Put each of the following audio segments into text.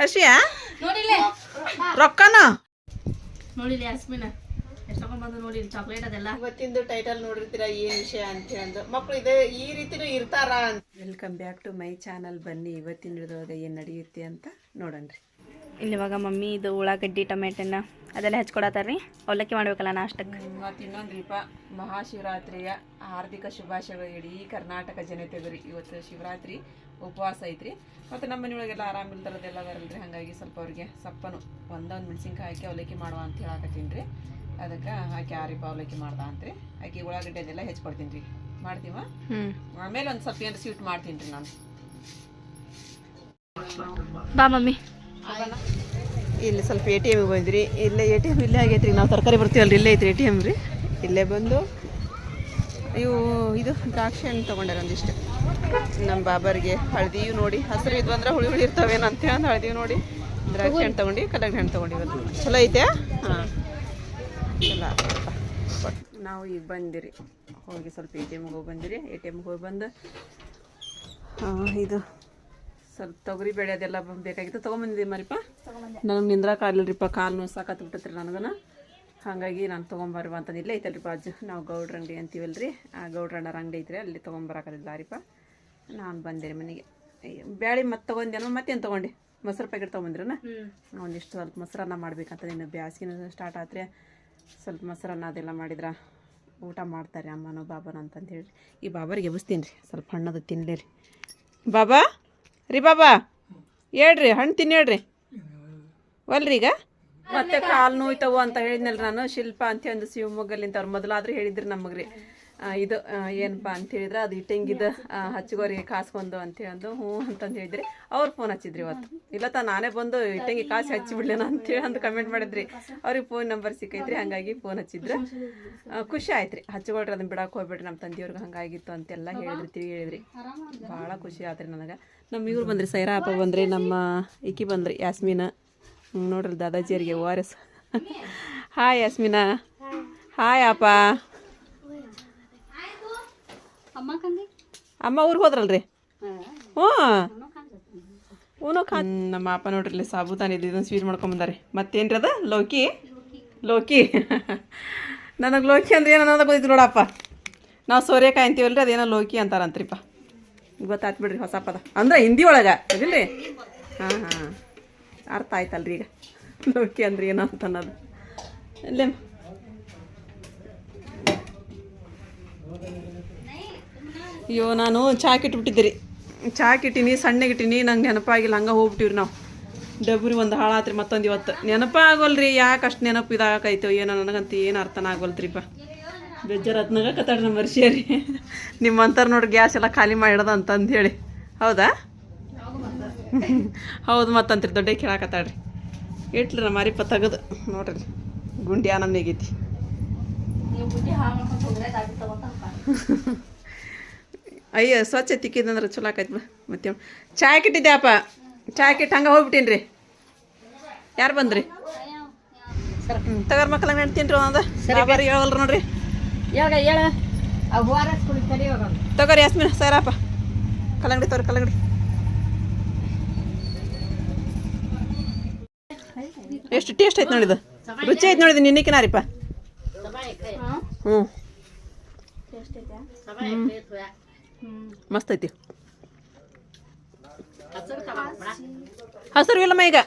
ಹರ್ಷಿಯ? ನೋಡಿಲ್ಲ. ರೊಕ್ಕನ? ನೋಡಿಲ್ಲ ಯಾಸ್ಮಿನ. ಎಷ್ಟು ಬಂದು ನೋಡಿ ಚಾಕ್ಲೇಟ್ ಅದೆಲ್ಲ. ಇವತ್ತಿಂದು ಟೈಟಲ್ ನೋಡಿರ್ತೀರ ಏನ್ ವಿಷಯ ಅಂತ ಹೇಳಂದು ಮಕ್ಕಳು ಇದೆ ಈ ರೀತಿನೂ ಇರ್ತಾರ ಅಂತ. Welcome back to my channel ಬನ್ನಿ ಇವತ್ತಿನ ಹಿಡಿದೊಳಗೆ ಏನು ನಡೆಯುತ್ತೆ ಅಂತ ನೋಡೋಣ್ರಿ ಇಲ್ಲಿ ಇವಾಗ ಮಮ್ಮಿ ಇದು ಉಳ್ಳಾಗಡ್ಡಿ ಟೊಮೆಟೊನ ಅದೆಲ್ಲ ಹಚ್ಕೊಡತ್ತಾರ್ರಿ ಅವಲಕ್ಕಿ ಮಾಡ್ಬೇಕಲ್ಲ ನಾಷ್ಟಕ್ಕೆ? ಮತ್ತು ಇನ್ನೊಂದ್ರಿಪ ಮಹಾಶಿವರಾತ್ರಿಯ ಹಾರ್ದಿಕ ಶುಭಾಶಯಗಳು ಇಡೀ ಕರ್ನಾಟಕ ಜನತೆಗೆ ರೀ. ಇವತ್ತು ಶಿವರಾತ್ರಿ. ಉಪವಾಸ ಐತ್ರಿ. ಮತ್ತು ನಮ್ಮ ಮನೆಯೊಳಗೆಲ್ಲ ಆರಾಮಿಲ್ದರದೆಲ್ಲ ಅದರಲ್ರಿ ಹಾಗಾಗಿ ಸ್ವಲ್ಪ ಅವ್ರಿಗೆ ಸಪ್ಪನು ಒಂದೊಂದು ಮೆಣಸಿನ್ಕಾಯಿ ಹಾಕಿ ಅವಲಕ್ಕಿ ಮಾಡುವ ಅಂತ ಹೇಳಕತ್ತೀನಿ ರೀ. ಅದಕ್ಕೆ ಹಾಕಿ ಆರಿಪ ಅವಲಕ್ಕಿ ಮಾಡ್ದ ಅಂತ್ರಿ ಹಾಕಿ ಉಳ್ಳಾಗಡ್ಡೆ ಅದೆಲ್ಲ ಹೆಚ್ಕೊಡ್ತೀನಿ ರೀ. ಮಾಡ್ತೀವ? ಹ್ಞೂ ಆಮೇಲೆ ಒಂದು ಸ್ವಲ್ಪ ಏನು ಸ್ವೀಟ್ ಮಾಡ್ತೀನಿ ರೀ ನಾನು. ಬಾ ಮಮ್ಮಿ. ಇಲ್ಲಿ ಸ್ವಲ್ಪ ಎ ಟಿ ಎಮ್ಗೆ ಬಂದ್ರಿ ಇಲ್ಲೇ ಎ ಟಿ ಎಂ ಇಲ್ಲೇ ಆಗೈತೆ ರೀ. ನಾವು ತರಕಾರಿ ಬರ್ತೀವಲ್ರಿ ಇಲ್ಲೇ ಐತ್ರಿ ಎ ಟಿ ಎಂ ರೀ. ಇಲ್ಲೇ ಬಂದು ಇವು ಇದು ದ್ರಾಕ್ಷಿ ಹಣ್ಣು ತೊಗೊಂಡಾರ ಒಂದಿಷ್ಟು. ನಮ್ಮ ಬಾಬರಿಗೆ ಹಳದಿಯು ನೋಡಿ, ಹಸಿರು ಇದ್ವು ಅಂದ್ರೆ ಹುಳಿ ಹುಳಿ ಇರ್ತಾವೇನೋ ಅಂತ ಹೇಳಿ ಹಳದಿ ನೋಡಿ. ದ್ರಾಕ್ಷಿ ಹಣ್ಣು ತೊಗೊಂಡು ಕಲ್ಲಂಗಡಿ ಹಣ್ಣು ತೊಗೊಂಡಿವಲ್ಲ ಚಲೋ ಐತೆ? ಹಾಂ. ಚಲೋ. ನಾವು ಈಗ ಬಂದಿರಿ. ಹೋಗಿ ಸ್ವಲ್ಪ ಎ ಟಿ ಎಮ್ಗೆ ಹೋಗಿ ಬಂದಿರಿ. ಎ ಟಿ ಎಮ್ಗೆ ಹೋಗಿ ಬಂದು ಇದು ಸ್ವಲ್ಪ ತೊಗರಿ ಬೇಳೆ ಅದೆಲ್ಲ ಬೇಕಾಗಿತ್ತು. ತೊಗೊಂಬಂದಿದ್ದೆ ಮರಿಪ ನನಗೆ ನಿಂದ್ರಕ್ಕಾಗಲ್ರಿಪ್ಪ ಕಾಲು ನೋವು ಸಾಕತ್ತು ಬಿಟ್ಟತ್ರಿ ನನಗನ. ಹಾಗಾಗಿ ನಾನು ತೊಗೊಂಬರುವ ಅಂತ ಇಲ್ಲೇ ಐತಲ್ರಿ ಬಾಜು ನಾವು ಗೌಡ್ರ ಅಂಗಡಿ ಅಂತೀವಲ್ರಿ. ಆ ಗೌಡ್ರ ಅಣ್ಣರ ಅಂಗಡಿ ಐತ್ರಿ, ಅಲ್ಲಿ ತೊಗೊಂಬರಕದಿದ್ದಾರಿಪ್ಪ ನಾನು ಬಂದಿರಿ ಮನೆಗೆ. ಬ್ಯಾಳಿ ಮತ್ತೆ ತೊಗೊಂಡೇನೋ ಮತ್ತೇನು ತೊಗೊಂಡೆ? ಮೊಸರು ಪ್ಯಾಕೆಟ್ ತೊಗೊಂಬಂದ್ರನ ಒಂದಿಷ್ಟು ಸ್ವಲ್ಪ ಮೊಸರನ್ನ ಮಾಡ್ಬೇಕಂತ ಇನ್ನು ಬ್ಯಾಸ್ಗಿನ ಸ್ಟಾರ್ಟ್ ಆದರೆ ಸ್ವಲ್ಪ ಮೊಸರನ್ನ ಅದೆಲ್ಲ ಮಾಡಿದ್ರೆ ಊಟ ಮಾಡ್ತಾರೆ ಅಮ್ಮನೋ ಬಾಬನ ಅಂತಂದೇಳಿ. ಈ ಬಾಬರಿಗೆ ಎಬ್ಬಿಸ್ತೀನಿ ರೀ ಸ್ವಲ್ಪ ಹಣ್ಣದು ತಿನ್ನಲಿ ರೀ. ಬಾಬಾ ರೀ ಬಾಬಾ ಹೇಳ್ರಿ ಹಣ್ಣು ತಿನ್ನಿ ಹೇಳ್ರಿ. ಒಲ್ರಿ ಈಗ? ಮತ್ತೆ ಕಾಲು ನೋಯ್ತವು ಅಂತ ಹೇಳಿದ್ನಲ್ರಿ ನಾನು. ಶಿಲ್ಪ ಅಂತ ಒಂದು ಶಿವಮೊಗ್ಗಲಿಂದ ಅವ್ರು ಮೊದಲಾದ್ರೂ ಹೇಳಿದ್ರಿ ನಮಗೆ ರೀ. ಇದು ಏನಪ್ಪ ಅಂತ ಹೇಳಿದ್ರೆ ಅದು ಇಟ್ಟಂಗಿದ ಹಚ್ಚಗೋರಿ ಕಾಸ್ಕೊಂಡು ಅಂತ ಹೇಳಂದು ಹ್ಞೂ ಅಂತಂದು ಹೇಳಿದ್ರಿ ಅವ್ರು ಫೋನ್ ಹಚ್ಚಿದ್ರಿ ಇವತ್ತು. ಇಲ್ಲ ತ ನಾನೇ ಬಂದು ಇಟ್ಟಂಗಿ ಕಾಸು ಹಚ್ಚಿಬಿಡ್ಲೇನ ಅಂತೇಳಿ ಅಂತ ಕಮೆಂಟ್ ಮಾಡಿದ್ರಿ. ಅವ್ರಿಗೆ ಫೋನ್ ನಂಬರ್ ಸಿಕ್ಕೈತ್ರಿ ಹಂಗಾಗಿ ಫೋನ್ ಹಚ್ಚಿದ್ರು. ಖುಷಿ ಆಯ್ತು ರೀ ಹಚ್ಕೊಳ್ರಿ ಅದನ್ನ ಬಿಡಕ್ಕೆ ಹೋಗ್ಬೇಡ್ರಿ. ನಮ್ಮ ತಂದೆಯವ್ರಿಗೆ ಹಂಗಾಗಿತ್ತು ಅಂತೆಲ್ಲ ಹೇಳಿದ್ರಿ ತಿಳಿ ಹೇಳಿದ್ರಿ. ಭಾಳ ಖುಷಿ ಆತ್ರಿ ನನಗೆ. ನಮ್ಮ ಇವ್ರು ಬಂದ್ರಿ ಸೈರಾ ಅಪ್ಪ ಬಂದ್ರಿ ನಮ್ಮ ಇಕ್ಕಿ ಬಂದ್ರಿ ಯಾಸ್ಮಿನ. ನೋಡ್ರಿ ದಾದಾಜಿಯರಿಗೆ O R S. Hi Yasmina hi ಅಪ್ಪ. ಅಮ್ಮ ಊರಿಗೆ ಹೋದ್ರಲ್ರಿ? ಹ್ಞೂ. ಖಾ ನಮ್ಮ ಅಪ್ಪ ನೋಡ್ರಿ ಇಲ್ಲಿ ಸಾಬೂತಾನ ಇದನ್ನು ಸ್ವೀಟ್ ಮಾಡ್ಕೊಂಬಂದಾರೆ ಮತ್ತೇನ್ರಿ ಅದ? ಲೋಕಿ? ಲೋಕಿ. ನನಗೆ ಲೋಕಿ ಅಂದ್ರೆ ಏನು ಅನ್ನೋದು ಗೊತ್ತಿತ್ತು ನೋಡಪ್ಪ. ನಾವು ಸೋರೆಕಾಯಿ ಅಂತೀವಲ್ರಿ ಅದೇನೋ ಲೋಕಿ ಅಂತಾರಂತ್ರಿಪ್ಪ. ಗೊತ್ತಾಯ್ತು ಬಿಡ್ರಿ ಹೊಸ ಪದ. ಅಂದ್ರೆ ಹಿಂದಿ ಒಳಗೆ ಅದಿಲ್ರಿ? ಹಾಂ ಹಾಂ. ಅರ್ಥ ಆಯ್ತಲ್ರಿ ಈಗ. ಲೋಕಿ ಅಂದ್ರೆ ಏನೋ ಅಂತ ಅನ್ನೋದು. ಇಲ್ಲೇ ಅಯ್ಯೋ ನಾನು ಚಾಕ್ ಇಟ್ಬಿಟ್ಟಿದ್ದೆ ರೀ ಚಾಕ್ ಇಟ್ಟಿನಿ ಸಣ್ಣಗಿಟ್ಟಿನಿ ನಂಗೆ ನೆನಪಾಗಿಲ್ಲ ಹಂಗೆ ಹೋಗ್ಬಿಟ್ಟಿವ್ರಿ ನಾವು. ಡಬ್ರಿ ಒಂದು ಹಾಳಾತ್ರಿ ಮತ್ತೊಂದು ಇವತ್ತು. ನೆನಪಾಗೋಲ್ರಿ ಯಾಕೆ ಅಷ್ಟು ನೆನಪು ಇದಾಗೈತೋ ಏನೋ ನನಗಂತ ಏನು ಅರ್ಥನ ಆಗೋಲ್ತ್ರಿಪ್ಪ. ಬೇಜಾರು ಹತ್ನಾಗ ಕತ್ತಾಡ್ರಿ ನಮ್ಮ ಮರ್ಷಿಯರಿ ನಿಮ್ಮಂತಾರೆ ನೋಡಿ ಗ್ಯಾಸ್ ಎಲ್ಲ ಖಾಲಿ ಮಾಡಿದ ಅಂತಂದು ಹೇಳಿ ಹೌದಾ? ಹೌದು ಮತ್ತಂತ್ರಿ ದೊಡ್ಡ ಕೇಳಾಕತ್ತಾಡ್ರಿ ಇಟ್ಲಿ ನಮ್ಮ ಮಾರಿಪ್ಪ ತೆಗದು. ನೋಡ್ರಿ ಗುಂಡಿ ಆನಂದ ಆಗೈತಿ ಅಯ್ಯ ಸ್ವಚ್ಛ ತಿಕ್ಕಿದಂದ್ರೆ ಚಲೋ ಆಕೈತಿ ಮತ್ತೆ ಚಾಯ್ ಕಿಟ್ಟಿದ್ದೆ ಅಪ್ಪ ಚಾಯ್ ಕಿಟ್ಟು ಹಂಗೆ ಹೋಗ್ಬಿಟ್ಟೀನಿ ರೀ ಯಾರು ಬಂದ್ರಿ? ತಗರ್ ಮಕ್ಕಳ ಹೆಣ್ತೀನಿ ರೀ ಸರಿ ಸಾಬಾರಿ ಹೇಳಲ್ರಿ ನೋಡ್ರಿ. ಹೇಳ ಹೇಳ. ತಗೋರಿ ಯಾಸ್ಮಿನ ಸರಪ್ಪ. ಕಲ್ಲಂಗಡಿ ತಗೋರಿ ಕಲ್ಲಂಗಡಿ. ಎಷ್ಟು ಟೇಸ್ಟ್ ಐತೆ ನೋಡಿದ ರುಚಿ ಐತೆ ನೋಡಿದ ಹ್ಞೂ ಹ್ಞೂ ಮಸ್ತ್ ಐತಿ. ಹಸಿರು ಇಲ್ಲಮ್ಮ ಈಗ.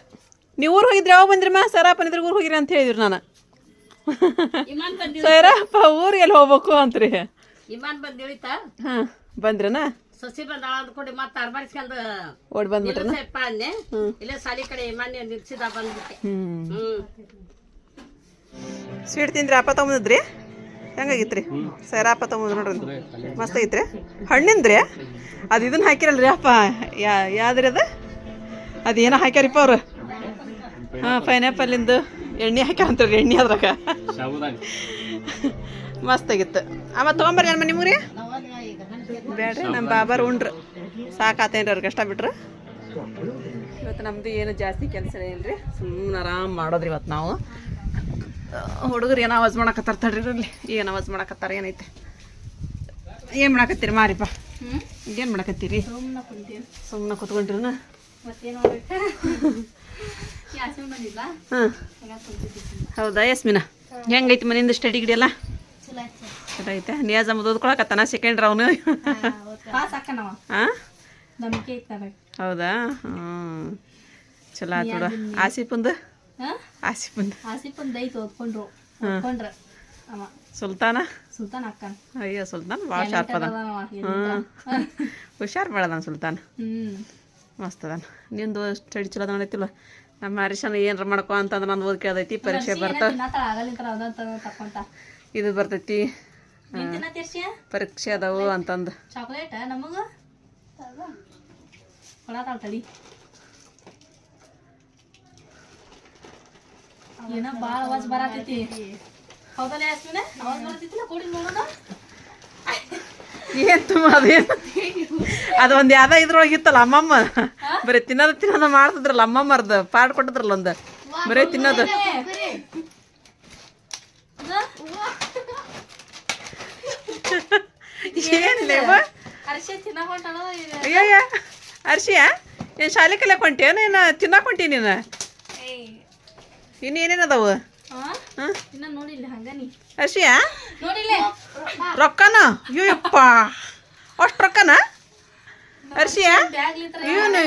ನೀವು ಊರು ಹೋಗಿದ್ರೆ ಯಾವಾಗ ಬಂದ್ರಿ ಮಾ? ಸರಪ್ಪ ನಿದ್ರ ಊರಿಗೆ ಹೋಗಿರಿ ಅಂತ ಹೇಳಿದ್ರು ನಾನು. ಸರಪ್ಪ ಊರಿಗೆ ಎಲ್ಲಿ ಹೋಗ್ಬೇಕು ಅಂತ್ರಿ. ಇಮಾನ್ ಬಂದ್ ಇಳಿತ ಹಾಂ ಬಂದ್ರನ? ಸಸಿ ಬಂದಾಳ ಅಂದ್ಕೊಂಡು ಮತ್ತೆ ಅರ್ಬಾರಿಸ್ಕೊಂಡು ಓಡಿ ಬಂದ್ಬಿಟ್ರನ? ಇಲ್ಲ ಅಂದೆ. ಇಲ್ಲೇ ಸಾಲಿ ಕಡೆ ಇಮಾನ್ ನಿಲ್ಸಿದ ಬಂದ್ಬಿಟ್ಟೆ. ಹ್ಮ್. ಸ್ವೀಟ್ ತಿಂದ್ರೆ ಅಪ್ಪ ತೊಗೊಂಬಂದ್ರಿ ಹೆಂಗಾಗಿತ್ರಿ? ರೀ ಸೈರಾಪ ತೊಗೊಂಡು ನೋಡ್ರಿ. ಮಸ್ತ್ ಐತ್ರಿ? ಹಣ್ಣಿಂದ್ರಿ ಅದು ಇದನ್ನ ಹಾಕಿರಲ್ರಿ ಅಪ್ಪ. ಯಾ, ಯಾವ್ದ್ರಿ ಅದು? ಅದು ಏನೋ ಹಾಕ್ಯಾರಿಪ್ಪ ಅವ್ರು. ಹಾಂ, ಪೈನಾಪಲ್ಲಿಂದು ಎಣ್ಣೆ ಹಾಕ್ಯಾರಂತ್ರಿ ಎಣ್ಣೆ ಅದ್ರಾಗ. ಮಸ್ತ್ ಆಗಿತ್ತು. ಅಮ್ಮ, ತೊಗೊಂಬರ್ರಿ ಅಮ್ಮ ನಿಮ್ಗೆ ಬೇಡ್ರಿ ನಮ್ಮ ಬಾಬಾರ್ ಉಂಡ್ರು. ಸಾಕಾತೇನ್ರಿ ಅವ್ರಿಗೆ ಕಷ್ಟ ಬಿಟ್ರು. ಇವತ್ತು ನಮ್ಮದು ಏನು ಜಾಸ್ತಿ ಕೆಲಸ ಇಲ್ರಿ ಸುಮ್ಮನೆ ಆರಾಮ್ ಮಾಡೋದ್ರಿ ಇವತ್ತು ನಾವು. ಹುಡುಗರು ಏನೋ ಆವಾಜ್ ಮಾಡಕತ್ತಾರ ತಡ್ರಿ ಇರಲಿ. ಏನು ಆವಾಜ್ ಮಾಡಕತ್ತಾರ, ಏನೈತೆ? ಏನು ಮಾಡಕತ್ತೀರಿ? ಮಾರಿಪ್ಪ ಏನು ಮಾಡಕತ್ತೀರಿ? ಸುಮ್ಮನೆ ಕುತ್ಕೊಂಡ್ರಿ ಮತ್ತೇನು ಬಂದಿಲ್ಲ ಹಾಂ. ಹೌದಾ, ಯಸ್ಮಿನ? ಹೆಂಗೈತಿ ಮನೆಯಿಂದ ಸ್ಟಡಿ ಗಿಡಿಯಲ್ಲ ಚಲೋ ಆಯ್ತು ಐತೆ. ನಿಯಾಜ್ ಅಮ್ಮದು ಓದ್ಕೊಳಕತ್ತಾನ ಸೆಕೆಂಡ್ ಹಾಕನವ ಹಾಂ? ಹೌದಾ? ಹ್ಞೂ ಚಲೋ ಆತು ನೋಡ ಆಸಿಫಂದು ಹಾಂ? ಆಸಿಫಂದು ಆಸಿಫ್ ಐತೆ ಓದ್ಕೊಂಡ್ರು ಓದ್ಕೊಂಡ್ರ. ಅವ ಸುಲ್ತಾನ? ಸುಲ್ತಾನ್ ಅಕ್ಕನ್ ಅಯ್ಯೋ ಸುಲ್ತಾನ್ ಭಾಳ ಶಾರ್ಪ್ ಅದ ಹುಷಾರ್ ಬೆಳದಾನ ಸುಲ್ತಾನ್. ಹ್ಮ್. ಮಸ್ತ್ ಅದಾನ. ನಿಂದು ಸ್ಟಡಿ ಚಲೋ ನೋಡೈತಿಲ್ಲ ನಮ್ಮ ಹರೀಶನ ಏನ್ರ ಮಾಡ್ಕೊ ಅಂತಂದ್ರೆ ನಾನು ಓದ್ ಅದೈತಿ ಪರೀಕ್ಷೆ ಬರ್ತಾವ ಇದು ಬರ್ತೈತಿ. ಪರೀಕ್ಷೆ ಅದಾವು ಅಂತಂದು. ಚಾಕ್ಲೇಟ್ ನಮಗ ಕೊಡತಾಳ ತಡಿ ಏನ ಬಾಳ ಅವಾಜ್ ಬರತೈತಿ. ಹೌದಲ್ಲ ಯಾಸ್ಮಿನ? ಅವಾಜ್ ಬರತೈತಿಲ್ಲ ಕೊಡಿ ನೋಡೋಣ ಏನ್ ತುಂಬ ಅದೇನು? ಅದು ಒಂದು ಯಾವ್ದ ಇದ್ರೊಳಗೆ ಇತ್ತಲ್ಲ ಅಮ್ಮಮ್ಮ. ಬರೀ ತಿನ್ನೋದು ತಿನ್ನೋದು ಮಾಡ್ತಿದ್ರಲ್ಲ ಅಮ್ಮಮ್ಮರ್ದು. ಪಾಡ್ ಕೊಟ್ಟಿದ್ರಲ್ಲ ಒಂದು. ಬರೀ ತಿನ್ನೋದು. ಏನ್ ಲೇವ ಅರ್ಶಿ ತಿನ್ನಕೊಂಟಾಳ ಅಯ್ಯಯ್ಯ. ಅರ್ಶಿಯ? ಏನ್ ಶಾಲೆ ಕಲಿಯಕ್ ಹೊಂಟಿ ಏನೇನು ತಿನ್ನಕ್ ಹೊಂಟಿ ನೀನು ಇನ್ನೇನೇನು ಅದಾವು ನೋಡಿಲ್ಲ ರೊಕ್ಕನ? ಅಯ್ಯಪ್ಪ ಅಷ್ಟು ರೊಕ್ಕನ? ಅರ್ಷಿಯಾ ಬ್ಯಾಗ್ಲಿಂತ್ರ ಏನು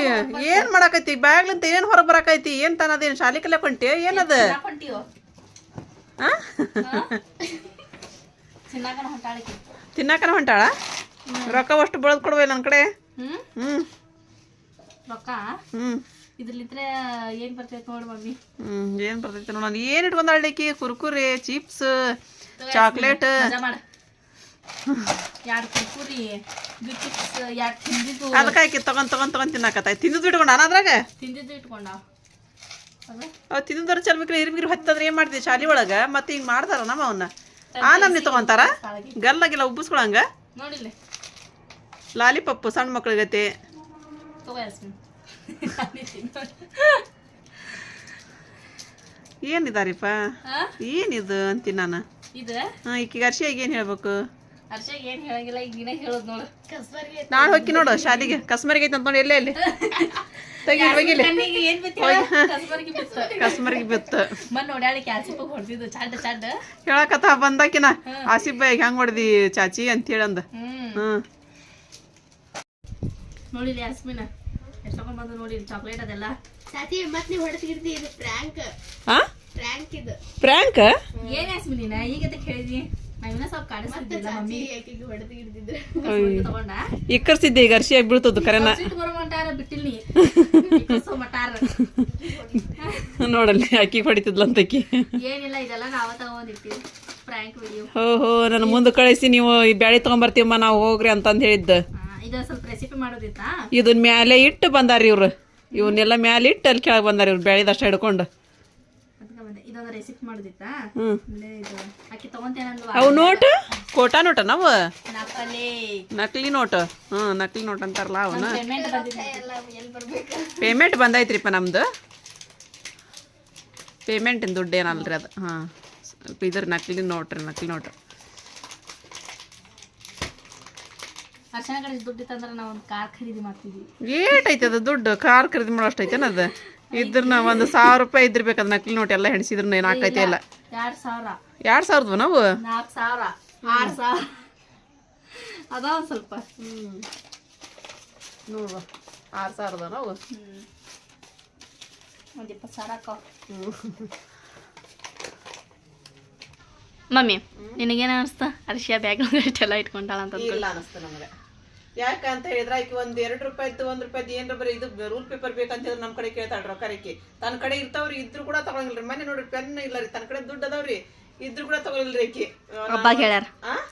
ಏನ್ ಮಾಡಾಕೈತಿ ಬ್ಯಾಗ್ಲಿಂತ ಏನ್ ಹೊರ ಬರಾಕೈತಿ? ಏನ್ ತನ್ನದೇನ್ ಶಾಲಿ ಕಲ್ಯಾಕ ಹೊಂಟಿ ಏನದ? ತಿನ್ನಾಕನ ಹೊಂಟಾಳ? ರೊಕ್ಕ ಅಷ್ಟು ಬೆಳೆದ್ ಕೊಡುವೆ ನನ್ನ ಕಡೆ? ಹ್ಮ್? ಹ್ಮ್. ರೊಕ್ಕ? ಹ್ಮ್. ಇದ್ರಲಿಂತ್ರ ಏನ್ ಬರ್ತೈತೆ ನೋಡಿ ಮಮ್ಮಿ. ಏನ್ ಬರ್ತೈತಿ ನೋಡ. ನಾನು ಏನ್ ಕುರ್ಕುರೆ ಚಿಪ್ಸ್ ಚಾಕ್ಲೇಟ್ ಎರಡು ಕುರ್ಕುರಿ ಚಿಪ್ಸ್ ಎರಡು ತಿಂದಿದ್ದು? ಅದಕ್ಕೆ ಆಕಿ ತಗೊಂಡ್ ತಗೊಂಡ್ ತಗೊಂಡ್ ತಿನ್ನಾಕತ್ತ ತಿಂದಿದ್ದು ಇಟ್ಕೊಂಡ ಅದ್ರಾಗ? ತಿಂದಿದ್ದು ಇಟ್ಕೊಂಡ. ಅವ್ ತಿಂದಿದ್ರ ಚಲ್ಬೇಕ್ರಿ ಹತ್ತಂದ್ರೆ ಏನ್ ಮಾಡ್ತೀವಿ ಶಾಲಿ ಒಳಗ? ಮತ್ತೆ ಹಿಂಗ್ ಮಾಡ್ತಾರ ನಮ್ಮ ಅವನ್ನ ಆ ನಮ್ನಿ ತಗೊಂತಾರ? ಗಲ್ಲಾಗಿಲ್ಲ ಉಬ್ಬಿಸ್ಕೊಳಂಗ? ನೋಡಿಲ್ಲ ಲಾಲಿಪಪ್ಪು ಸಣ್ಣ ಮಕ್ಳಿಗತಿ ತಗೋ ಏನಿದಾರಿಪ್ಪ? ಏನಿದು ಅಂತೀನಿ ನಾನು? ಈಕಿಗೆ ಅರ್ಶಿಯಾಗಿ ಏನ್ ಹೇಳ್ಬೇಕು? ನಾನು ಏನ್ ಹೇಳಂಗಿಲ್ಲ ಈಗ ಹೇಳೋದು ನೋಡು. ನಾಳೆ ಹೋಗಿ ನೋಡು ಶಾಲಿಗೆ. ಕಸ್ಮರಿಗೆ ಐತೆ ಅಂತ ನೋಡಿ ಎಲ್ಲೇ ಅಲ್ಲಿ? ತೆಗಿ ಹೋಗಿಲ್ಲ ಬಿತ್ತು ಕಸ್ಮರಿಗೆ ಹೇಳಕತ್ತ ಬಂದಾಕಿನ? ಆಸಿಫ್ ಬಾಯಿಗೆ ಹೆಂಗ್ ಹೊಡ್ದಿ ಚಾಚಿ ಅಂತ ಹೇಳಂದ ಹ್ಮ್. ಹ್ಮ್ ನೋಡಿಲ್ಲ ಯಾಸ್ಮಿನ? ಎಷ್ಟೊಂಡ್ ಬಂದು ನೋಡಿ ಚಾಕ್ಲೇಟ್ ಅದೆಲ್ಲ. ಸಾತಿ ಮತ್ ನೀವ್ ಹೊಡೆಸಿಗಿರ್ತಿ ಇದು ಪ್ರ್ಯಾಂಕ್ ಹಾ ಪ್ರ್ಯಾಂಕ್ ಇದು. ಪ್ರ್ಯಾಂಕ್ ಏನ್ ಈಗ ಹೇಳಿದ್ವಿ ಹೊಡೆದಿಗಿಡ್ತಿದ್ರು ತಗೊಂಡ? ಇಕ್ಕರ್ಸಿದ್ದೆ ಈಗ ಅರ್ಶಿಯಾಗಿ ಬೀಳ್ತದ ಕರೆನ. ನೋಡಲ್ಲಿ ಅಕ್ಕಿ ಹೊಡಿತಿದ್ಲಂತ ಅಕ್ಕಿ ಏನಿಲ್ಲ ಇದೆಲ್ಲ ನಾವ ತಗೊಂಡಿರ್ತೀವಿ ಫ್ರ್ಯಾಂಕ್ ವಿಡಿಯೋ ಹೋ ಹೋ ನನ್ನ ಮುಂದೆ ಕಳಿಸಿ ನೀವು ಈ ಬ್ಯಾಳಿ ತಗೊಂಬರ್ತೀವಮ್ಮ ನಾವು ಹೋಗ್ರಿ ಅಂತಂದು ಹೇಳಿದ್ದ. ಇದು ಸ್ವಲ್ಪ ರೆಸಿಪಿ ಮಾಡೋದಿತ್ತಾ? ಇದನ್ನ ಮ್ಯಾಲೆ ಇಟ್ಟು ಬಂದಾರ ಇವ್ರು. ಇವನ್ನೆಲ್ಲ ಮ್ಯಾಲೆ ಇಟ್ಟು ಅಲ್ಲಿ ಕೆಳಗೆ ಬಂದಾರ ಇವ್ರು ಬೆಳೆದಷ್ಟು ಹಿಡ್ಕೊಂಡು. ಇದೊಂದು ರೆಸಿಪಿ ಮಾಡೋದಿತ್ತಾ? ಇದು ಅವು ನೋಟ್? ಕೋಟಾ ನೋಟ ನಾವು? ನಕಲಿ. ನಕಲಿ ನೋಟ್. ಹ್ಞೂ ನಕಲಿ ನೋಟ್ ಅಂತಾರಲ್ಲ ಅವನ. ಪೇಮೆಂಟ್ ಪೇಮೆಂಟ್ ಬಂದೈತ್ರಿಪ್ಪ ನಮ್ದು. ಪೇಮೆಂಟಿನ ದುಡ್ಡು ಏನಲ್ರಿ ಅದು? ಹಾಂ ಇದ್ರ ನಕಲಿ ನೋಟ್ರಿ ನಕಲಿ ನೋಟ್. ಅರ್ಶನ ಕಡೆ ದುಡ್ಡು ಇತ್ತಂದ್ರೆ ನಾವು ಒಂದು ಕಾರ್ ಖರೀದಿ ಮಾಡ್ತಿದ್ವಿ. ಏಟ್ ಐತೆ ಅದು ದುಡ್ಡು? ಕಾರ್ ಖರೀದಿ ಮಾಡೋ ಅಷ್ಟು ಐತೇನ ಅದು ಇದ್ರನ್ನ ಒಂದು ಸಾವಿರ ರೂಪಾಯಿ ಇದ್ದಿರ್ಬೇಕು ಅದು ನಕಲಿ ನೋಟ್ ಎಲ್ಲ ಹೆಣ್ಸಿದ್ರು ಏನು ಹಾಕೈತೆ ಇಲ್ಲ ಎರಡು ಸಾವಿರ. ಎರಡು ಸಾವಿರದ್ವು ನಾವು? ನಾಲ್ಕು ಸಾವಿರ. ಆರು ಸಾವಿರ. ಅದ ಒಂದು ಸ್ವಲ್ಪ. ನೋಡುವ ಆರು ಸಾವಿರದ ನಾವು? ಹ್ಞೂ ಒಂದು ಇಪ್ಪತ್ತು ಸಾವಿರ ಹಾಕೋ. ಮಮ್ಮಿ ನಿನಗೇನು ಅನಿಸ್ತಾ? ಅರ್ಶಿಯ ಬ್ಯಾಗ್ ಎಲ್ಲ ಇಟ್ಕೊಂಡಾಳ ಅಂತ ಇಲ್ಲ ಅನಿಸ್ತು ನಮಗೆ. ಯಾಕಂತ ಹೇಳಿದ್ರೆ ಆಕೆ ಒಂದ್ ಎರಡು ರೂಪಾಯಿದ್ದು ಒಂದ್ ರೂಪಾಯಿದ್ದು ಏನ್ರ ಬರೀ ಇದು ರೂಲ್ ಪೇಪರ್ ಬೇಕಂತ ಹೇಳಿದ್ರೆ ನಮ್ಮ ಕಡೆ ಕೇಳ್ತಾಳ್ರಿ ರೇಖೆ ತನ್ನ ಕಡೆ ಇರ್ತಾವ್ರಿ ಇದ್ರು ಕೂಡ ತಗೊಳಂಗಿಲ್ರಿ. ಮನೆ ನೋಡ್ರಿ ಪೆನ್ ಇಲ್ಲ ರೀ ತನ್ನ ಕಡೆ ದುಡ್ಡು ಅದಾವ್ರಿ. ಇದ್ರು ಕೂಡ ತಗೊಳಿಲ್ರಿ ಆಕಿ. ಹಬ್ಬಾಗ ಹೇಳ್ಯಾರ?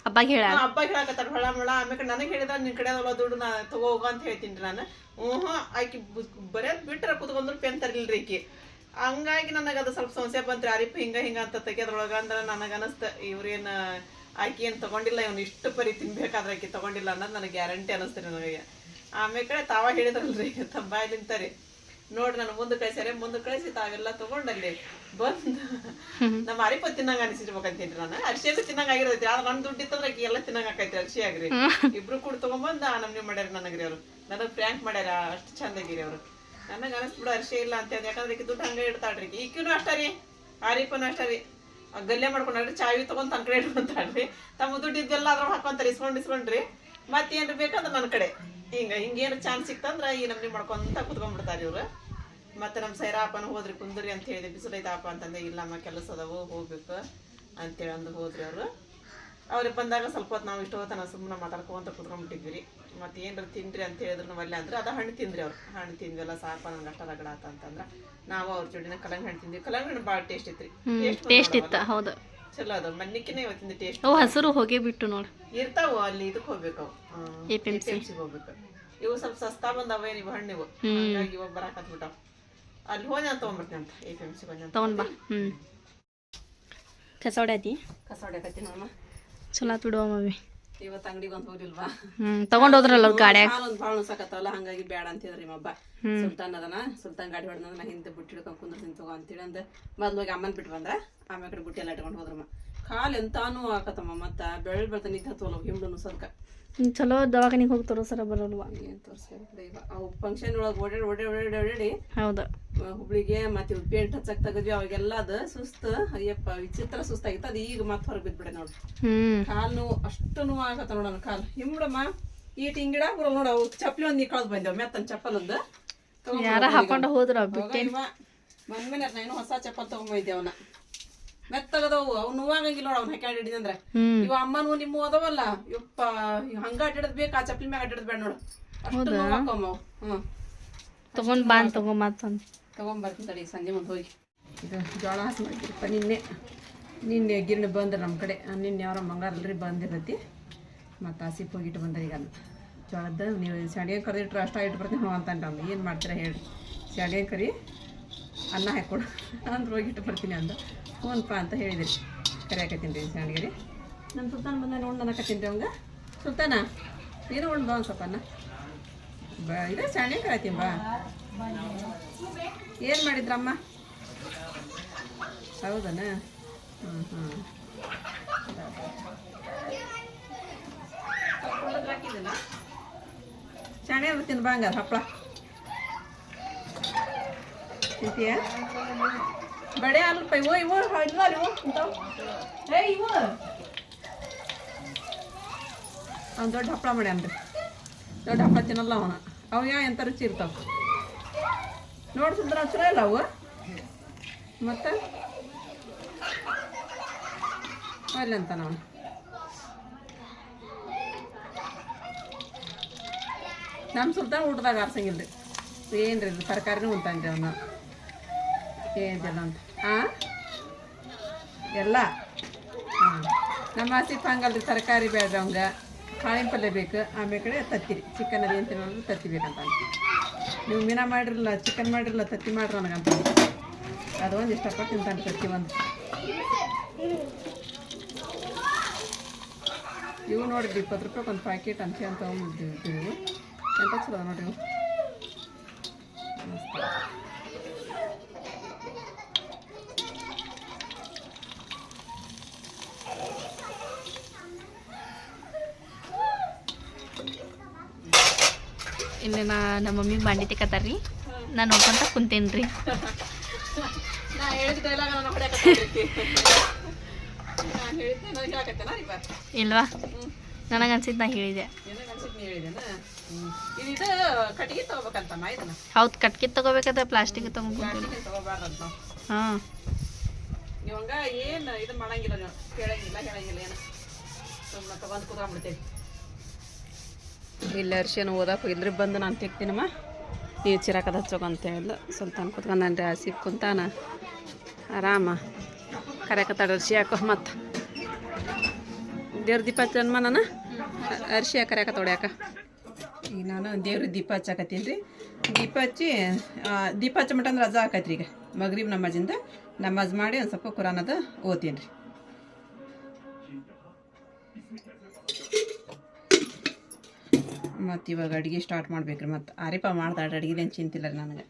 ಹಬ್ಬಾಗ ಹೇಳ್ಯಾರ. ಹೇಳಕತ್ತಾರ. ಹೊಳ ಮಳ ಆಮೇಲೆ ನನಗೆ ಹೇಳಿದ ನಿನ್ ಕಡೆ ಅದಲ್ಲ ದುಡ್ಡು ನಾ ತಗೋ ಹೋಗ ಅಂತ ಹೇಳ್ತೀನಿ ನಾನು. ಹ್ಞೂ ಆಕಿ ಬರೆಯೋದ್ ಬಿಟ್ರ ಕುತ್ಕೊಂಡ್ರು ಪೆನ್ ತರಲಿಲ್ರಿ ಆಕಿ. ಹಂಗಾಗಿ ನನಗೆ ಅದು ಸ್ವಲ್ಪ ಸಮಸ್ಯೆ ಬಂತ್ರಿ. ಅರಿಪ್ ಹಿಂಗ ಹಿಂಗ ಅಂತ ತೆಗಿಯೋದ್ರೊಳಗ ಅಂದ್ರೆ ನನಗೆ ಅನಸ್ತ. ಇವ್ರೇನ್ ಆಕಿ ಏನು ತಗೊಂಡಿಲ್ಲ ಇವನು ಇಷ್ಟು ಪರಿ ತಿನ್ಬೇಕಾದ್ರೆ ಆಕಿ ತಗೊಂಡಿಲ್ಲ ಅನ್ನೋದು ನನಗೆ ಗ್ಯಾರಂಟಿ ಅನಸ್ತ್ರಿ ನನಗೆ. ಆಮೇಲೆ ಕಡೆ ತಾವ ಹೇಳಿದ್ರಲ್ರಿ ತಮ್ಮ ಬಾಯ್ಲಿಂತಾರೆ ನೋಡ್ರಿ ನಾನು ಮುಂದೆ ಕಳಿಸ್ಯಾರೆ ಮುಂದೆ ಕಳಿಸಿ ತಾವೆಲ್ಲ ತಗೊಂಡಲ್ಲಿ ಬಂದು ನಮ್ಮ ಅರಿಪ ತಿನ್ನಂಗ ಅನಿಸಿರ್ಬೇಕಂತೀನಿ ನಾನು. ಅರ್ಶಿಯಾಗ ತಿನ್ನಂಗ ಆಗಿರತೈತಿ ಆದ್ರೆ ನನ್ನ ದುಡ್ಡು ಇತ್ತಂದ್ರೆ ಆಕಿ ಎಲ್ಲ ತಿನ್ನಂಗ ಆಕೈತಿ ಅರ್ಶಿಯಾಗ್ರಿ ಇಬ್ರು ಕೂಡ ತಗೊಂಬಂದ ನಮ್ನಿ ಮಾಡ್ಯಾರ ನನಗ್ರಿ ಅವ್ರು. ನನಗೆ ಫ್ರ್ಯಾಂಕ್ ಮಾಡ್ಯಾರ ಅಷ್ಟು ಚಂದಾಗಿರಿ ಅವ್ರು. ನನಗೆ ಅನಿಸ್ಬಿಡು ಅರ್ಶಿ ಇಲ್ಲ ಅಂತ ಯಾಕಂದ್ರೆ ಈಕಿ ದುಡ್ಡು ಹಂಗೆ ಇಡ್ತಾಳ್ರಿ ಈಕಿನೂ ಅಷ್ಟ ರೀ ಆರಿಪನೂ ಅಷ್ಟ ರೀ. ಆ ಗಲ್ಲೆ ಮಾಡ್ಕೊಂಡ್ರಿ ಚಾವಿ ತಗೊಂಡ್ ತನ್ನ ಕಡೆ ಇಟ್ಕೊಂತಾಳ್ರಿ ತಮ್ಮ ದುಡ್ಡು ಇದ್ದೆಲ್ಲ ಅದ್ರ ಹಾಕೊಂತಾರೆ, ಇಸ್ಕೊಂಡು, ಇಸ್ಕೊಂಡ್ರಿ. ಮತ್ತೇನ್ರಿ ಬೇಕಂದ್ರೆ ನನ್ನ ಕಡೆ. ಹಿಂಗ, ಹಿಂಗೇನು ಚಾನ್ಸ್ ಸಿಕ್ತಂದ್ರ ಈ ನಮ್ನಿ ಮಾಡ್ಕೊಂತ ಕುತ್ಕೊಂಡ್ಬಿಡ್ತಾರ ಇವ್ರು. ಮತ್ತೆ ನಮ್ಮ ಸೈರಾಪನ ಹೋದ್ರಿ ಕುಂದ್ರಿ ಅಂತ ಹೇಳಿದೆ ಬಿಸಿಲೈತಾಪ ಅಂತಂದೆ, ಇಲ್ಲಮ್ಮ, ಕೆಲಸ ಅದಾವು, ಹೋಗ್ಬೇಕು ಅಂತೇಳಿ ಅಂದು ಹೋದ್ರಿ ಅವರು. ಅವ್ರಿಗೆ ಬಂದಾಗ ಸ್ವಲ್ಪ ಹೊತ್ತು ನಾವು ಇಷ್ಟು ಹೊತ್ತು ನಾವು ಸುಮ್ಮನೆ ಮಾತಾಡ್ಕೊಂತ ಕುತ್ಕೊಂಡ್ಬಿಟ್ಟಿದ್ವಿ ಮತ್ತೆ ಏನಾರು ತಿನ್ರಿ ಅಂತ ಹೇಳಿದ್ರು ನಾವು ಅಲ್ಲೇ ಅಂದ್ರೆ ಅದ ಹಣ್ಣು ತಿಂದ್ರಿ ಅವ್ರು. ಹಣ್ಣು ತಿಂದ್ವೆಲ್ಲ ಸಾಕು ನಂಗೆ ಅಷ್ಟ ರಗಡ ಆತ ಅಂತಂದ್ರ ನಾವು ಅವ್ರ ಜೋಡಿನ ಕಲಂಗ್ ಹಣ್ಣು ತಿಂದ್ವಿ. ಕಲಂಗ್ ಹಣ್ಣು ಭಾಳ ಟೇಸ್ಟ್ ಇತ್ತು ಟೇಸ್ಟ್ ಇತ್ತ ಹೌದು. ಚಲೋ ಅದು ಮನ್ನಿಕ್ಕಿನೇ ಇವತ್ತಿಂದ ಟೇಸ್ಟ್ ಅವು ಹಸಿರು ಹೋಗೇ ಬಿಟ್ಟು ನೋಡು. ಇರ್ತಾವ ಅಲ್ಲಿ ಇದಕ್ಕೆ ಹೋಗ್ಬೇಕು APMC. ಗೆ ಹೋಗ್ಬೇಕು. ಇವು ಸ್ವಲ್ಪ ಸಸ್ತಾ ಬಂದವೆ ನೀವು ಇವು ಹಾಗಾಗಿ ಇವಾಗ ಬರಾಕತ್ಬಿಟ್ಟಾವ ಅಲ್ಲಿ ಹೋಗಿ ನಾನು ತೊಗೊಂಬರ್ತೀನಿ ಅಂತ. ಎ ಪಿ ಎಂ ಸಿ ಬಂದ ತಗೊಂಡ್ ಬಾ. ಹ್ಞೂ ಕಸೋಡೆ ಹೊಡ್ಯಾತಿ ಕಸ ಹೊಡ್ಯಾಕತ್ತೀನಿ ನಮ್ಮ ಚಲೋ ಬಿಡುವ ಮಮ್ಮಿ ಇವತ್ತು ಅಂಗಡಿಗೆ ಒಂದು ಹೋಗಿಲ್ವಾ ಹ್ಞೂ ತಗೊಂಡ್ ಹೋದ್ರಲ್ಲ ಅವ್ರು ಗಾಡ್ಯಾಗ. ಭಾಳ ನುಸಾಕತ್ತವಲ್ಲ ಹಂಗಾಗಿ ಬೇಡ ಅಂತ ಹೇಳಿದ್ರಿ ಮಬ್ಬ ಸುಲ್ತಾನ್ ಅದನ ಸುಲ್ತಾನ್ ಗಾಡಿ ಹೊಡೆದ ನಾ ಹಿಂದೆ ಬುಟ್ಟಿ ಹಿಡ್ಕೊಂಡು ಕುಂದಿರ್ತೀನಿ ತಗೋ ಅಂತೇಳಿ ಅಂದ. ಮೊದ್ಲು ಹೋಗಿ ಅಮ್ಮನ್ ಬಿಟ್ಟು ಬಂದ್ರ ಆಮೇಲೆ ಕಡೆ ಬುಟ್ಟಿ ಎಲ್ಲ ಇಟ್ಕೊಂಡು ಹೋದ್ರಮ್ಮ ಕಾಲು ಎಂತಾನು ಆಕತ್ತಮ್ಮ ಮತ್ತ ಬೆಳ್ ಬೆಳ್ತ ನಿಂತ ನುಸದ್ಕ ಹ್ಮ್, ಚಲೋ ದವಾಖಾನಿಗೆ ಹೋಗಿ ಸರ ಬರೋಲ್ವಾ. ಏನ್ ತೋರ್ಸ್ಬೇಕು ಈಗ ಅವು ಫಂಕ್ಷನ್ ಒಳಗೆ ಓಡಾಡಿ ಓಡಾಡಿ ಓಡಾಡಿ ಓಡಾಡಿ ಹೌದಾ. ಹುಬ್ಳಿಗೆ ಮತ್ತೆ ಇವ್ ಪೇಂಟ್ ಹಚ್ಚಕ್ ತಗದ್ವಿ ಅವಾಗೆಲ್ಲ ಅದು ಸುಸ್ತು ಅಯ್ಯಪ್ಪ ವಿಚಿತ್ರ ಸುಸ್ತಾಗಿತ್ತು ಅದು ಈಗ ಮತ್ತೆ ಹೊರಗೆ ಬಿದ್ಬಿಡೆ ನೋಡ್ರಿ ಹ್ಮ್. ಕಾಲು ನೋವು ಅಷ್ಟು ನೋವು ಆಗತ್ತ ನೋಡೋಣ ಕಾಲು. ಹಿಂಬಿಡಮ್ಮ ಈಟ್ ಹಿಂಗಿಡ ಬರೋ ನೋಡ ಅವು ಚಪ್ಪಲಿ ಒಂದು ನಿಕ್ಕಳದ್ ಬಂದೇವ್ ಮೆತ್ತನ್ ಚಪ್ಪಲ್ ಒಂದು ಯಾರ ಹಾಕೊಂಡು ಹೋದ್ರ ಮನ್ಮೇಲೆ ನಾನು ಹೊಸ ಚಪ್ಪಲ್ ತಗೊಂಬೈದ್ದೆ ಅವನ ಮೆತ್ತಗದವು. ಅವ್ ನೋವಾಗಂಗಿಲ್ಲ ನೋಡ ಅವ್ನ ಹಾಕ್ಯಾಡ್ ಹಿಡಿದಂದ್ರೆ. ಇವ ಅಮ್ಮನು ನಿಮ್ಮ ಅದಾವಲ್ಲ. ಯಪ್ಪ ಇವ್ ಹಂಗ ಅಡ್ಡಿಡದ್ ಬೇಕು ಆ ಚಪ್ಪಲಿ ಮ್ಯಾಗ ಅಡ್ಡಿಡದ್ ಬೇಡ ನೋಡು. ಅಷ್ಟು ನೋವಾಕಮ್ಮ ಅವು. ಹ್ಞೂ ತಗೊಂಡ್ ಬಾ ಅಂತ ತಗೋ ಮತ್ತೊಂದು ತಗೊಂಬರ್ತೀನಿ ತಡಿ ಸಂಜೆ ಮುಂದೆ ಹೋಗಿ. ಇದು ಜೋಳ ಮಾಡಿದ್ರಪ್ಪ ನಿನ್ನೆ. ನಿನ್ನೆ ಗಿರಣಿ ಬಂದ್ರೆ ನಮ್ಮ ಕಡೆ. ನಿನ್ನೆ ಯಾರ ಮಂಗಾರಲ್ರಿ ಬಂದಿರತಿ ಮತ್ತು ಹಸಿಪ್ ಹೋಗಿಟ್ಟು ಬಂದ್ರೆ ಈಗ ಜೋಳದ ನೀವು ಕರಿ ಕರೆದಿಟ್ರೆ ಅಷ್ಟ ಇಟ್ಟು ಬರ್ತೀನಿ ಹ್ಞೂ ಅಂತ ಅವ್ನು. ಏನು ಮಾಡ್ತೀರಾ ಹೇಳಿ ಸಡಿಗೆ ಕರಿ ಅನ್ನ ಹಾಕ್ಕೊಡು. ಅಂದ್ರೆ ಹೋಗಿಟ್ಟು ಬರ್ತೀನಿ ಅಂದ. ಹ್ಞೂನಪ್ಪ ಅಂತ ಹೇಳಿದ್ರಿ. ಕರೆಯಾಕತ್ತೀನಿ ರೀ ಸಣ್ಣಗೆ ನಮ್ಮ ಸುಲ್ತಾನ್ ಬಂದ ನೋಡಿ ನನಕತ್ತೀನಿ ರೀ ಅವಂಗ. ಸುಲ್ತಾನ? ನೀನು ಉಂಡು ಬಾ ಒಂದು ಸ್ವಲ್ಪ ಅನ್ನ. ಬಾ, ಇದೆ ಸಣ್ಣ ಕರಿತೀನಿ ಬಾ ಏನು ಮಾಡಿದ್ರಮ್ಮ? ಹೌದನ? ಹ್ಞೂ ಹ್ಞೂ ಶಾಣೆ ಬರ್ತೀನಿ ಬಾ ಹಂಗಾರೆ ಹಪ್ಪಳ. ತಿಂತೀಯ? ಬಡೆ ಆಲೂಪ ಇವು ಇವು ಇಲ್ವಾ ಇವು? ಏ ಇವು ಅವ್ನು ದೊಡ್ಡ ಹಪ್ಪಳ ಮಾಡ್ಯಾನ್ರಿ. ದೊಡ್ಡ ಹಪ್ಪಳ ತಿನ್ನಲ್ಲ ಅವನ. ಅವು ಯಾ ಎಂಥ ರುಚಿ ಇರ್ತಾವ? ನೋಡಿ ಸುಂದರ ಹತ್ರ ಇಲ್ಲ ಅವು ಮತ್ತೆ? ಅಲ್ಲಿ ಅಂತ ನಾವು ನಮ್ಮ ಸುಲ್ತಾನ್ ಊಟದಾಗ ಆರ್ಸಂಗಿಲ್ಲ ರೀ ಏನ್ರಿ ತರಕಾರಿನೂ ಉಂತಾನ್ರಿ ಅವನು. ಏನಿಲ್ಲ ಅಂತ ಹಾಂ ಎಲ್ಲ. ನಮ್ಮ ಹಂಗಲ್ರಿ ತರಕಾರಿ ಬೇಡ್ರಿ ಅವಂಗೆ. ಕಾಳಿನ ಪಲ್ಯ ಬೇಕು. ಆಮೇಲೆ ಕಡೆ ತತ್ತಿರಿ ಚಿಕನ್ ಅದೇನು ತಿನ್ನೋದು ತತ್ತಿ ಬೇಕಂತ ಅಂತ ನೀವು ಮೀನ ಮಾಡಿರಲ್ಲ, ಚಿಕನ್ ಮಾಡಿರಲ್ಲ, ತತ್ತಿ ಮಾಡ್ರಿ ನನಗಂತ ಅದು ಒಂದು ಇಷ್ಟಪಟ್ಟು ತಿಂತಾನೆ ತತ್ತಿ ಒಂದು. ಇವು ನೋಡಿರಿ ಇಪ್ಪತ್ತು ರೂಪಾಯಿ ಒಂದು ಪ್ಯಾಕೆಟ್ ಅಂತ ಅಂತ ತೊಗೊಂಡಿದ್ದೀವಿ ಎಂತ ಚಲೋ ನೋಡಿರಿ ಇಲ್ಲಿ ನಾ ನಮ್ಮ ಮಮ್ಮಿ ಬಾಂಡಿ ತಿಕ್ಕತ್ತಾರ್ರಿ ನಾನು ನೋಡ್ಕೊಂತ ಕುಂತೇನಿ ರೀ ರೀ ಇಲ್ವಾ? ನನಗೆ ಅನ್ಸಿದ್ದು ನಾ ಹೇಳಿದೆ. ಹೌದ್ ತಗೋಬೇಕಂತ ಕಟ್ಗೆ ತಗೋಬೇಕಾದ್ರೆ ಪ್ಲಾಸ್ಟಿಕ್ ತಗೋಬೇಕು ಹಾಂ. ಇವಂಗ ಏನು ಇದು ಮಾಡಂಗಿಲ್ಲ ನೀವು. ಕೇಳಂಗಿಲ್ಲ ಹೇಳಂಗಿಲ್ಲ ಏನು? ಸುಮ್ಮನೆ ತಗೊಂಡು ಕುತ್ಕೊಂಡ್ಬಿಡ್ತೇವೆ ಇಲ್ಲ ಅರ್ಶಿನ ಓದಕ್ಕೆ ಇಲ್ರಿ ಬಂದು ನಾನು ತೆಗ್ತೀನಮ್ಮ ನೀವು ಚಿರಾಕದ ಹಚ್ಚೋಗ ಅಂತ ಹೇಳಿದ್ಲು ಸುಲ್ತಾನ್ ಕುತ್ಕೊಂಡ್ರಿ ಆಸಿಫ್ ಕುಂತಾನ. ಆರಾಮ. ಕರೆಕತ್ತಾಡ ಅರ್ಶಿ ಹಾಕೋ ಮತ್ತು. ದೇವ್ರ ದೀಪ ಹಚ್ಚನ್ಮ ನಾನು? ಅರ್ಶಿ ಕರೆಯಕತ್ತ ತೊಡ್ಯಾಕ ಈಗ ನಾನು ದೇವ್ರ ದೀಪ ಹಚ್ಚಾಕತ್ತೀನಿ ರೀ. ದೀಪ ಹಚ್ಚಿ ದೀಪ ಹಚ್ಚ ಮಟ್ಟ ಅಂದ್ರೆ ರಜಾ ಆಕೈತ್ರಿ ಈಗ. ಮಗ್ರೀಬ್ ನಮಾಜಿಂದ ನಮಾಜ್ ಮಾಡಿ ಒಂದು ಸ್ವಲ್ಪ ಕುರಾನದ ಓದ್ತೀನಿ ರೀ. ಮತ್ತು ಇವಾಗ ಅಡುಗೆ ಸ್ಟಾರ್ಟ್ ಮಾಡ್ಬೇಕ್ರಿ. ಮತ್ತು ಆರಿಪ ಮಾಡ್ದಾಡ್ರಿ ಏನು ಚಿಂತಿಲ್ಲ ರೀ ನನಗೆ.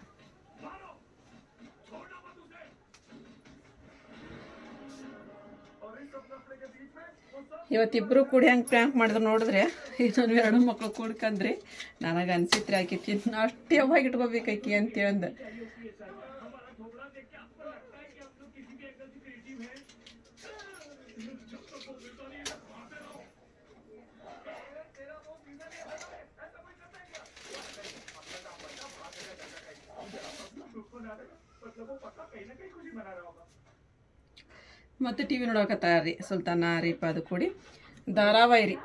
ಇವತ್ತಿಬ್ಬರು ಕೂಡಿ ಹೆಂಗೆ ಪ್ರ್ಯಾಂಕ್ ಮಾಡಿದ್ರು ನೋಡಿದ್ರೆ, ಇನ್ನೊಂದು ಎರಡು ಮಕ್ಕಳು ಕೂಡ್ಕಂದ್ರಿ. ನನಗೆ ಅನ್ಸಿತ್ರಿ ತಿನ್ನ ಅಷ್ಟೇ ಯಾವಾಗ ಇಟ್ಕೋಬೇಕು ಆಕಿ ಅಂತೇಳಂದು. ಮತ್ತು ಟಿ ವಿ ರೀ ಸುಲ್ತಾನ ರೀಪ ಅದು ಕೂಡಿ. ಧಾರಾವಾಹಿ ರೀ,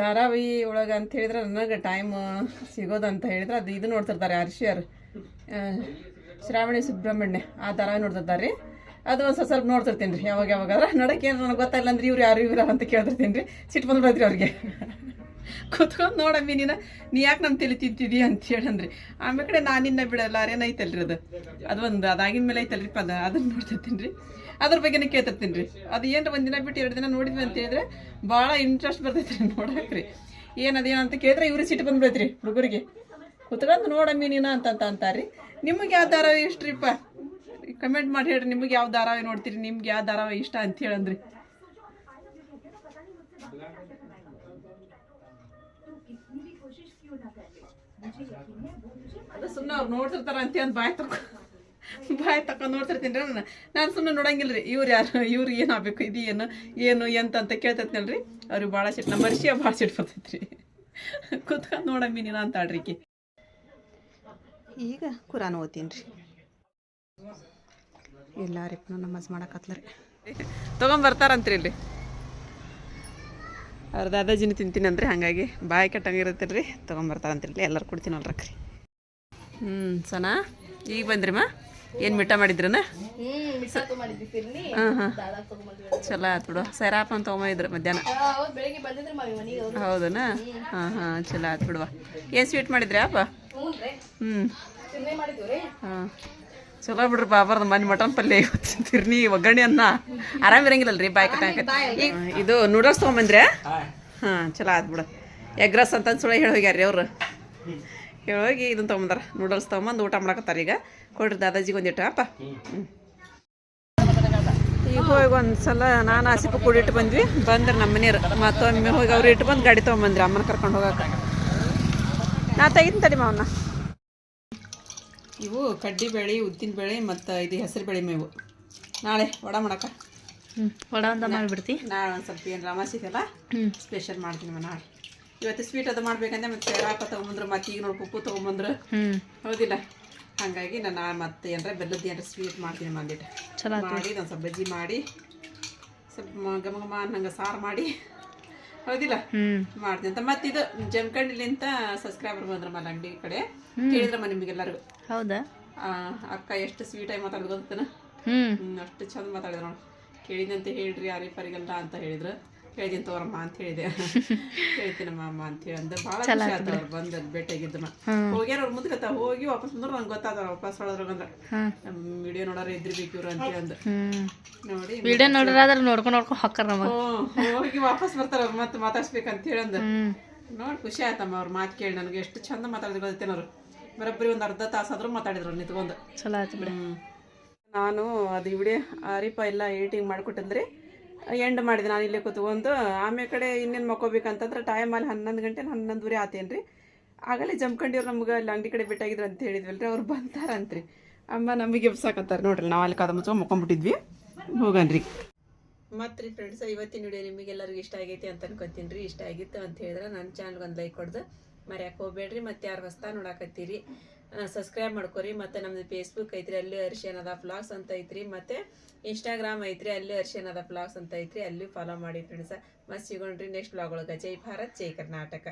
ಧಾರಾವಾಹಿ ಒಳಗೆ ಅಂತ ಹೇಳಿದ್ರೆ ನನಗೆ ಟೈಮ್ ಸಿಗೋದಂತ ಹೇಳಿದ್ರೆ ಅದು ಇದು ನೋಡ್ತಿರ್ತಾರೆ ಹರ್ಷಿಯರ್ ಶ್ರಾವಣಿ ಸುಬ್ರಹ್ಮಣ್ಯ, ಆ ಧಾರಾವಾಹಿ ನೋಡ್ತಿರ್ತಾರೆ ರೀ. ಅದು ಒಂದು ಸ್ವಲ್ಪ ಸ್ವಲ್ಪ ನೋಡ್ತಿರ್ತೀನಿ ರೀ, ಯಾವಾಗ ಯಾವಾಗಾದ್ರೆ ನೋಡಕ್ಕೆ ಏನು ನನಗೆ ಗೊತ್ತಾಗಿಲ್ಲ ಅಂದ್ರೆ ಇವ್ರು ಯಾರು, ಇವ್ರು ಅಂತ ಕೇಳ್ತಿರ್ತೀನಿ ರೀ. ಸಿಟ್ಟು ಬಂದ್ಬಿಡ್ತೀರಿ ಅವ್ರಿಗೆ. ಕೂತ್ಕೊಂಡು ನೋಡಮ್ಮಿ ನೀನ ನೀ ಯಾಕೆ ನಮ್ಮ ತಲೆ ತಿಂತಿದಿ ಅಂತ ಹೇಳಂದ್ರಿ ಆಮೇಲೆ ಕಡೆ ನಾನಿನ್ನ ಬಿಡಲ್ಲ ಅರೇನ ಐತಲ್ರಿ ಅದು. ಅದು ಒಂದು ಅದಾಗಿನ ಮೇಲೆ ಐತಲ್ರಿ ಪದ. ಅದನ್ನ ನೋಡ್ತಿರ್ತೀನಿ ರೀ ಅದ್ರ ಬಗ್ಗೆನೇ ಕೇಳ್ತಿರ್ತೀನಿ ರೀ ಅದು ಏನು ಒಂದಿನ ದಿನ ಬಿಟ್ಟು ಎರಡು ದಿನ ನೋಡಿದ್ವಿ ಅಂತ ಹೇಳಿದ್ರೆ ಭಾಳ ಇಂಟ್ರೆಸ್ಟ್ ಬರ್ತೈತೆ ರೀ ನೋಡಕ್ರಿ. ರೀ ಏನದು ಏನಂತ ಕೇಳಿದ್ರೆ ಇವ್ರಿಗೆ ಸಿಟ್ಟು ಬಂದ್ಬಿಡೈತ್ರಿ ಹುಡುಗರಿಗೆ. ಕುತ್ಕೊಂಡು ನೋಡಮ್ಮಿ ನೀನ ಅಂತಂತ ಅಂತಾರ್ರಿ ನಿಮಗೆ ಯಾವ ಧಾರಾವಾಹಿ ಇಷ್ಟ ರೀಪ್ಪ ಕಮೆಂಟ್ ಮಾಡಿ ಹೇಳ್ರಿ, ನಿಮ್ಗೆ ಯಾವ ಧಾರಾವಾಹಿ ನೋಡ್ತೀರಿ, ನಿಮ್ಗೆ ಯಾವ ಧಾರಾವಾಹಿ ಇಷ್ಟ ಅಂತ ಹೇಳಂದ್ರಿ. ಅದು ಸುಮ್ಮನೆ ಅವ್ರು ನೋಡ್ತಿರ್ತಾರ ಅಂತ ಅಂದ್ ಬಾಯ್ ತಕ ಬಾಯ್ ತಕೊಂಡ್ ನೋಡ್ತಿರ್ತೀನಿ ರೀ ನಾನು ನಾನು ಸುಮ್ಮನೆ ನೋಡಂಗಿಲ್ಲ ರೀ. ಇವ್ರು ಯಾರು ಇವ್ರು ಏನು ಆಗ್ಬೇಕು ಇದು ಏನು ಏನು ಎಂತ ಅಂತ ಕೇಳ್ತೈತಿನಲ್ಲ ರೀ. ಅವ್ರಿಗೆ ಭಾಳ ಸಿಟ್ಟು ನಮ್ಮ ಮರ್ಷಿಯ ಭಾಳ ಸಿಟ್ಟು ಬರ್ತೈತ್ರಿ ಕುತ್ಕೊಂಡು ನೋಡಮ್ಮಿ ನೀನು ಅಂತ ಆಡ್ರಿ ಈಕಿ ಈಗ ಕುರಾನ್ ಓದ್ತೀನಿ ರೀ. ಎಲ್ಲಾರಿಪ್ಪ ನಮಾಜ್ ಮಾಡಕತ್ಲ ರೀ ತೊಗೊಂಬರ್ತಾರಂತ್ರಿ ಇಲ್ಲಿ. ಅವ್ರ ದಾದಾಜಿನ ತಿಂತೀನಿ ಅಂದ್ರೆ ಹಾಗಾಗಿ ಬಾಯಿ ಕೆಟ್ಟಂಗಿರುತ್ತೆ ರೀ ತೊಗೊಂಬರ್ತಾರಂತಿರ್ಲಿ ಎಲ್ಲರೂ ಕುಡ್ತೀನಲ್ರಕ್ರಿ ಹ್ಞೂ ಸನಾ, ಈಗ ಬಂದ್ರಿಮ್ಮ ಏನು ಮಿಠ ಮಾಡಿದ್ರನ? ಹಾಂ ಹಾಂ ಚಲೋ ಆಯ್ತು ಬಿಡು. ಸೈರಾಪ್ ಅಂತ ತೊಗೊಂಬಂದಿದ್ರು ಮಧ್ಯಾಹ್ನ. ಹೌದನಾ? ಹಾಂ ಹಾಂ, ಚಲೋ ಆಯ್ತು ಬಿಡುವ. ಏನು ಸ್ವೀಟ್ ಮಾಡಿದ್ರಿ ಅಪ್ಪ? ಹ್ಞೂ ಹಾಂ. ಚಲೋ ಬಿಡ್ರಿ ಬಾಬಾರ್ದು ಮನೆ ಮಟನ್ ಪಲ್ಯ ಇವತ್ತು ತಿರ್ನಿ ಒಗ್ಗರಣೆ ಅನ್ನ ಆರಾಮ್ ಇರಂಗಿಲ್ಲ ರೀ ಬಾಯ್ ಕಟ್ಟ ಇದು ನೂಡಲ್ಸ್ ತೊಗೊಂಬಂದ್ರೆ? ಹಾಂ ಚಲೋ ಆಯ್ತು ಬಿಡ. ಎಗ್ ರಸ್ ಅಂತ ಸುಳ್ಳು ಹೇಳಿ ಹೋಗ್ಯಾರ ಹೇಳಿ ಹೇಳೋಗಿ ಇದನ್ನ ತೊಗೊಂಬಂದಾರ. ನೂಡಲ್ಸ್ ತೊಗೊಂಬಂದು ಊಟ ಮಾಡಕತ್ತಾರ ಈಗ. ಕೊಡ್ರಿ ದಾದಾಜಿಗೆ ಒಂದಿಟ್ಟು ಅಪ್ಪ. ಹ್ಞೂ ಈಗ ಹೋಗಿ ಒಂದು ಸಲ ನಾನು ಕೂಡ ಇಟ್ಟು ಬಂದ್ವಿ. ಬಂದ್ರೆ ನಮ್ಮ ಮನೆಯವ್ರು. ಮತ್ತೊಮ್ಮೆ ಹೋಗಿ ಅವ್ರು ಇಟ್ಟು ಬಂದು ಗಾಡಿ ತೊಗೊಂಬಂದ್ರಿ. ಅಮ್ಮನ ಕರ್ಕೊಂಡು ಹೋಗಕ್ಕೆ ನಾ ತೆಗಿತೀನಿ ತಡಿ ಮಾವನ್ನ ಇವು ಕಡ್ಡಿ ಬೇಳೆ ಉದ್ದಿನ ಬೇಳೆ ಮತ್ತು ಇದು ಹೆಸರು ಬೇಳೆ ಮೇವು. ನಾಳೆ ವಡ ಮಾಡಕ್ಕ? ಹ್ಞೂ ವಡ ಅಂತ ಮಾಡಿಬಿಡ್ತಿ. ನಾಳೆ ಒಂದು ಸ್ವಲ್ಪ ಏನು ರಮಾಸಿದೆಲ್ಲ ಹ್ಞೂ ಸ್ಪೆಷಲ್ ಮಾಡ್ತೀನಿ ನಾಳೆ. ಇವತ್ತು ಸ್ವೀಟ್ ಅದು ಮಾಡ್ಬೇಕಂದ್ರೆ ಮತ್ತೆ ರಾಕ ತೊಗೊಂಬಂದ್ರೆ ಮತ್ತೆ ಈಗ ನೋಡಿ ಉಪ್ಪು ತೊಗೊಂಬಂದ್ರೆ. ಹ್ಞೂ ಹೌದಿಲ್ಲ. ಹಾಗಾಗಿ ನಾನು ನಾಳೆ ಮತ್ತೆ ಏನಾರ ಬೆಲ್ಲದ ಏನಾರ ಸ್ವೀಟ್ ಮಾಡ್ತೀನಿ ಆತು. ಮಾಡಿ ನಾನು ಸ್ವಲ್ಪ ಬಜ್ಜಿ ಮಾಡಿ ಸ್ವಲ್ಪ ಘಮ ಘಮ ಅನ್ನಂಗೆ ಸಾರು ಮಾಡಿ. ಹೌದಿಲ್ಲ? ಮಾಡ್ತೀನಿ ಅಂತ. ಮತ್ತೆ ಇದು ಜಮಖಂಡಿಲಿಂತ ಸಬ್ಸ್ಕ್ರೈಬರ್ ಬಂದ್ರ ಮಲ್ಲ ಅಂಗಡಿ ಕಡೆ. ಕೇಳಿದ್ರಮ್ಮ ನಿಮ್ಗೆಲ್ಲರಿಗೂ ಹೌದಾ? ಅಕ್ಕ ಎಷ್ಟು ಸ್ವೀಟಾಗಿ ಮಾತಾಡೋದು ಗೊತ್ತನ? ಅಷ್ಟು ಚಂದ ಮಾತಾಡಿದ್ರು ನೋಡಿ. ಕೇಳಿದಂತೆ ಹೇಳ್ರಿ ಯಾರಿಫರಿಗೆಲ್ಲ ಅಂತ ಹೇಳಿದ್ರು. ಹೇಳಿದ್ದೀನಿ ತೋರಮ್ಮ ಅಂತ ಹೇಳಿದೆ. ಹೇಳ್ತೀನಮ್ಮ ಅಮ್ಮ ಅಂತ ಹೇಳಿ ಅಂದೆ. ಭಾಳ ಖುಷಿ ಆಯ್ತು ಅವ್ರು ಬಂದು ಭೇಟಿಯಾಗಿದ್ದಮ್ಮ ಹೋಗ್ಯಾರ ಅವ್ರು ಮುಂದಕ್ಕೆ ಹೋಗಿ ವಾಪಸ್ ಬಂದ್ರು ನಂಗೆ ಗೊತ್ತಾದ ವಾಪಸ್ ಹೊಳದ್ರ ಅಂದ್ರೆ. ಹಾಂ. ವಿಡಿಯೋ ನೋಡೋರು ಇದ್ರಿಬೇಕು ಇವ್ರು ಅಂತ ಅಂದು. ನೋಡಿ ವಿಡಿಯೋ ನೋಡ್ರಾದ್ರೆ ನೋಡ್ಕೊಂಡು ನೋಡ್ಕೊಂಡು ನಮಗೆ. ಹೋಗಿ ವಾಪಸ್ ಬರ್ತಾರ ಅವ್ರು ಮತ್ತೆ ಮಾತಾಡ್ಸ್ಬೇಕಂತ ಹೇಳಂದ ನೋಡಿ ಖುಷಿ ಆಯ್ತಮ್ಮ ಅವ್ರ ಮಾತು ಕೇಳಿ ನನಗೆ. ಎಷ್ಟು ಚಂದ ಮಾತಾಡಿದ್ರು ಗೊತ್ತೇನವ್ರು ಬರೋಬ್ಬರಿ ಒಂದು ಅರ್ಧ ತಾಸಾದ್ರೂ ಮಾತಾಡಿದ್ರು ಅವ್ರು ನಿಂತ್ಕೊಂಡು. ಚಲೋ ಆಯ್ತು ಬಿಡಿ. ನಾನು ಅದು ಇವಡೆ ಅರಿಪ ಎಲ್ಲ ಏಟಿಂಗ್ ಮಾಡಿಕೊಟ್ಟಂದ್ರೆ ಎಂಡ್ ಮಾಡಿದೆ ನಾನು ಇಲ್ಲೇ ಕೂತ್ಕೊಂಡು ಆಮೇಲೆ ಕಡೆ ಇನ್ನೇನು ಮಕ್ಕೋಬೇಕಂತಂದ್ರೆ ಟೈಮ್ ಅಲ್ಲಿ ಹನ್ನೊಂದು ಗಂಟೆ ಹನ್ನೊಂದುವರೆ ಆತೇನು ರೀ ಆಗಲೇ ಜಮ್ಕಂಡಿವ್ರು ನಮ್ಗೆ ಅಲ್ಲಿ ಅಂಗಡಿ ಕಡೆ ಬಿಟ್ಟಾಗಿದ್ರು ಅಂತ ಹೇಳಿದ್ವಲ್ರಿ. ಅವ್ರು ಬಂತಾರಂತ್ರಿ ಅಮ್ಮ ನಮಗೆ ಎಬ್ಸಾಕತ್ತಾರೆ ನೋಡ್ರಿ ನಾವು ಅಲ್ಲಿ ಕದ ಮುಚ್ಚ ಹೋಗನ್ರಿ. ಮತ್ತು ಫ್ರೆಂಡ್ಸ್ ಇವತ್ತಿನ ವಿಡಿಯೋ ನಿಮಗೆಲ್ಲರಿಗೂ ಇಷ್ಟ ಆಗೈತಿ ಅಂತ ಅನ್ಕೊತೀನಿ ರೀ ಇಷ್ಟ ಆಗಿತ್ತು ಅಂತ ಹೇಳಿದ್ರೆ ನನ್ನ ಚಾನಲ್ಗೆ ಒಂದು ಲೈಕ್ ಕೊಡ್ದು. ಮರ್ಯಾಕೆ ಹೋಗ್ಬೇಡ್ರಿ. ಮತ್ತು ಯಾರು ಹೊಸ್ತಾ ನೋಡಾಕತ್ತೀರಿ? ಸಬ್ಸ್ಕ್ರೈಬ್ ಮಾಡ್ಕೊರಿ. ಮತ್ತು ನಮ್ಮದು ಫೇಸ್ಬುಕ್ ಐತ್ರಿ, ಅಲ್ಲಿ ಅರ್ಶಿಯನದ ಫ್ಲಾಗ್ಸ್ ಅಂತ ಐತ್ರಿ. ಮತ್ತು ಇನ್ಸ್ಟಾಗ್ರಾಮ್ ಐತ್ರಿ, ಅಲ್ಲಿ ಅರ್ಶಿಯನದ ಫ್ಲಾಗ್ಸ್ ಅಂತ ಐತ್ರಿ. ಅಲ್ಲಿ ಫಾಲೋ ಮಾಡಿ ಫ್ರೆಂಡ್ಸ ಮತ್ತೆ ಸಿಗೋಣ್ರಿ ನೆಕ್ಸ್ಟ್ ಬ್ಲಾಗ್ ಒಳಗೆ. ಜೈ ಭಾರತ್, ಜೈ ಕರ್ನಾಟಕ.